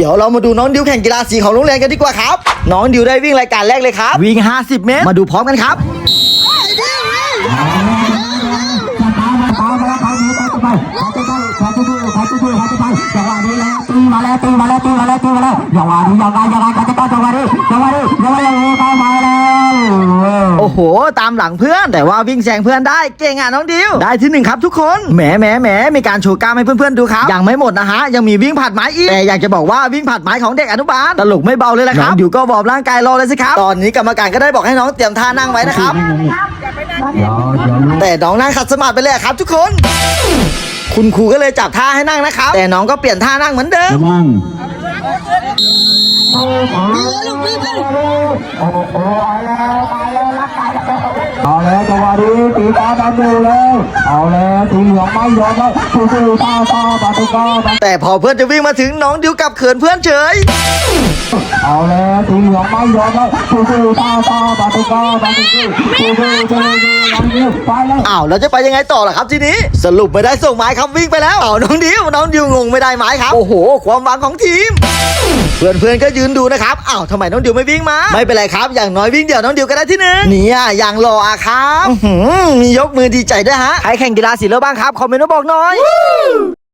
เดี๋ยวเรามาดูน้องดิวแข่งกีฬาสีของโรงเรียนกันดีกว่าครับ น้องดิวได้วิ่งรายการแรกเลยครับ วิ่ง 50 เมตร มาดูพร้อมกันครับตามมาแล้วตามนี้ตามไปขอไปไปขอไปดูขอไปดูขอไปไปจังหวะนี้แล้วตีมาแล้วตีมาแล้วตีมาแล้วตีมาแล้วจังหวะนี้ยังไงยังไงขอไปไปจังหวะนี้จังหวะนี้จังหวะนี้เข้ามาแล้ว โอ้โห ตามหลังเพื่อน แต่ว่าวิ่งแซงเพื่อนได้เก่งอะน้องดิวได้ที่หนึ่งครับทุกคนแหมแหมแหมมีการโชว์กล้ามให้เพื่อนๆดูครับยังไม่หมดนะฮะยังมีวิ่งผัดไม้อีกแต่อยากจะบอกว่าวิ่งผัดไม้ของเด็กอนุบาลตลกไม่เบาเลยละครับน้องดิวก็วอร์มร่างกายรอเลยสิครับตอนนี้กรรมการก็ได้บอกให้น้องเตรียมท่านั่งไว้นะครับเดี๋ยวเดี๋ยวรู้แต่น้องนั่งขัดสมาธิไปเลยอะครับ ทุกคน คุณครูก็เลยจับท่าให้นั่งนะครับ แต่น้องก็เปลี่ยนท่านั่งเหมือนเดิมมั่ง เอาแล้วจังหวะนี้ตีตาดำดูแล้วเอาแล้ว สีเหลืองไม่ยอมแล้วสู้ๆต่อต่อปาตุก้าแต่พอเพื่อนจะวิ่งมาถึงน้องดิวกลับเขินเพื่อนเฉย เอาแล้วสีเหลืองไม่ยอมแล้วสู้ๆต่อต่อปาตุก้าปาตุก้าสู้ๆสู้ๆสู้ๆยังยืดไปแล้วอ้าวแล้วจะไปยังไงต่อล่ะครับทีนี้ สรุปไม่ได้ส่งไม้ครับวิ่งไปแล้วอ้าวน้องดิวน้องดิวงงไม่ได้ไม้ครับ โอ้โห ความหวังของทีมเพื่อนเพื่อนๆก็ยืนดูนะครับอ้าวทำไมน้องดิวไม่วิ่งมา ไม่เป็นไรครับ อย่างน้อยวิ่งเดี่ยวน้องดิวก็ได้ที่หนึ่งเนี่ยอย่างรออะครับอื้อหือมียกมือดีใจด้วยฮะใครแข่งกีฬาสีแล้วบ้างครับ คอมเมนต์มาบอกหน่อย